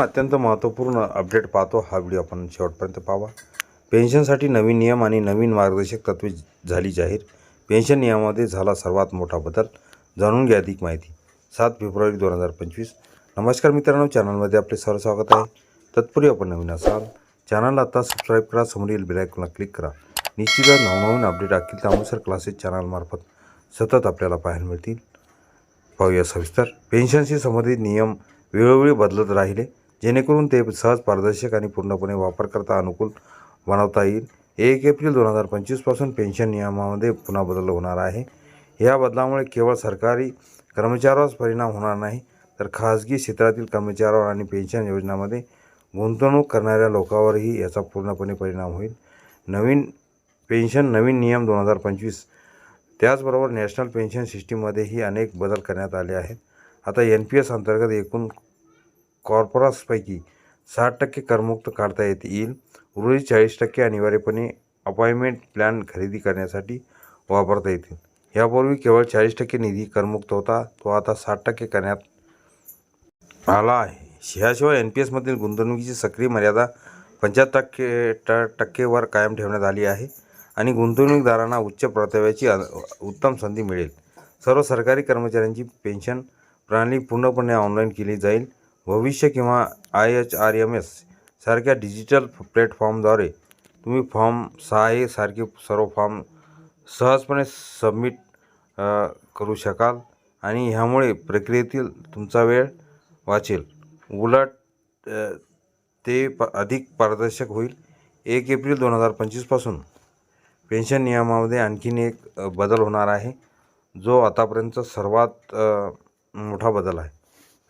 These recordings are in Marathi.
अत्यंत महत्त्वपूर्ण अपडेट पाहतो. हा व्हिडिओ आपण शेवटपर्यंत पाहावा. पेन्शनसाठी नवीन नियम आणि नवीन मार्गदर्शक तत्वे झाली जाहीर. पेन्शन नियमामध्ये झाला सर्वात मोठा बदल. जाणून घ्या अधिक माहिती. सात फेब्रुवारी दोन हजार पंचवीस. नमस्कार मित्रांनो चॅनलमध्ये आपले सर्व स्वागत आहे. तत्पूर्वी आपण नवीन असाल चॅनलला आता सबस्क्राईब करा समोरील बेलायकॉनला क्लिक करा. निश्चितच नवनवीन अपडेट असतील त्यानुसार क्लासेस चॅनलमार्फत सतत आपल्याला पाहायला मिळतील. पाहूया सविस्तर. पेन्शनशी संबंधित नियम वेळोवेळी बदलत राहिले. जेणेकरून ते सहज पारदर्शक आणि पूर्णपणे वापरकर्ता अनुकूल बनवता येईल. एक एप्रिल दोन हजार पंचवीसपासून पेन्शन नियमामध्ये पुन्हा बदल होणार आहे. या बदलामुळे केवळ सरकारी कर्मचाऱ्यावरच परिणाम होणार नाही तर खाजगी क्षेत्रातील कर्मचाऱ्यावर आणि पेन्शन योजनामध्ये गुंतवणूक करणाऱ्या लोकांवरही याचा पूर्णपणे परिणाम होईल. नवीन पेन्शन नवीन नियम दोन हजार पंचवीस त्याचबरोबर नॅशनल पेन्शन सिस्टीममध्येही अनेक बदल करण्यात आले आहेत. आता एन पी एस अंतर्गत एकूण कॉर्पोरसपैकी साठ टक्के करमुक्त काढता येईल. उर्वरित चाळीस टक्के अनिवार्यपणे अपॉइंटमेंट प्लॅन खरेदी करण्यासाठी वापरता येतील. यापूर्वी केवळ चाळीस टक्के निधी करमुक्त होता तो आता साठ टक्के करण्यात आला आहे. ह्याशिवाय एन पी एसमधील गुंतवणुकीची सक्रिय मर्यादा पंच्याहत्तर टक्के ट टक्केवर कायम ठेवण्यात आली आहे आणि गुंतवणूकदारांना उच्च परताव्याची उत्तम संधी मिळेल. सर्व सरकारी कर्मचाऱ्यांची पेन्शन प्रणाली पूर्णपणे ऑनलाईन केली जाईल. भविष्य किंवा I H R M S सारख्या डिजिटल प्लॅटफॉर्मद्वारे तुम्ही फॉर्म सहा ए सारखे सर्व फॉर्म सहजपणे सबमिट करू शकाल आणि ह्यामुळे प्रक्रियेतील तुमचा वेळ वाचेल. उलट ते प अधिक पारदर्शक होईल. एक एप्रिल दोन हजार पंचवीसपासून पेन्शन नियमामध्ये आणखीन एक बदल होणार आहे जो आतापर्यंतचा सर्वात मोठा बदल आहे.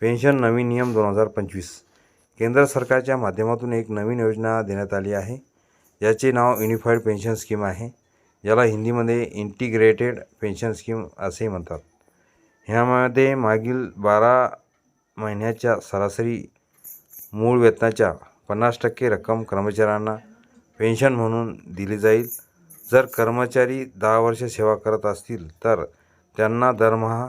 पेन्शन नवीन नियम दोन हजार पंचवीस. केंद्र सरकारच्या माध्यमातून एक नवीन योजना देण्यात आली आहे. याचे नाव युनिफाईड पेन्शन स्कीम आहे. याला हिंदीमध्ये इंटिग्रेटेड पेन्शन स्कीम असेही म्हणतात. ह्यामध्ये मागील बारा महिन्याच्या सरासरी मूळ वेतनाच्या पन्नास टक्के रक्कम कर्मचाऱ्यांना पेन्शन म्हणून दिली जाईल. जर कर्मचारी दहा वर्ष सेवा करत असतील तर त्यांना दरमहा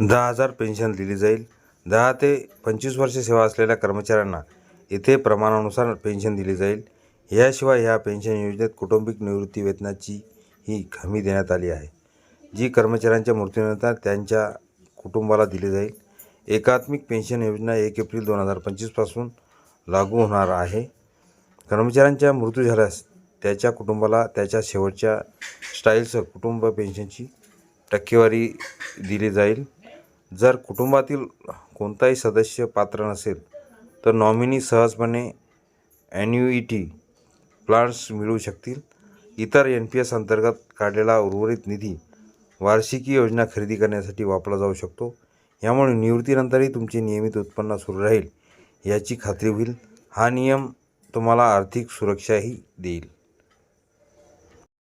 दहा हजार पेन्शन दिली जाईल. दहा ते पंचवीस वर्ष सेवा असलेल्या कर्मचाऱ्यांना इथे प्रमाणानुसार पेन्शन दिली जाईल. याशिवाय ह्या पेन्शन योजनेत कौटुंबिक निवृत्ती वेतनाची ही हमी देण्यात आली आहे. जी कर्मचाऱ्यांच्या मृत्यूनंतर त्यांच्या कुटुंबाला दिली जाईल. एकात्मिक पेन्शन योजना एक एप्रिल दोन हजार पंचवीसपासून लागू होणार आहे. कर्मचाऱ्यांचा मृत्यू झाल्यास त्याच्या कुटुंबाला त्याच्या शेवटच्या स्टाईलसह कुटुंब पेन्शनची टक्केवारी दिली जाईल. जर कुटुंबातील कोणताही सदस्य पात्र नसेल तर नॉमिनी सहजपणे ॲन्युइटी प्लान्स मिळू शकतील. इतर एन पी एस अंतर्गत काढलेला उर्वरित निधी वार्षिकी योजना खरेदी करण्यासाठी वापरला जाऊ शकतो. यामुळे निवृत्तीनंतरही तुमचे नियमित उत्पन्न सुरू राहील याची खात्री होईल. हा नियम तुम्हाला आर्थिक सुरक्षाही देईल.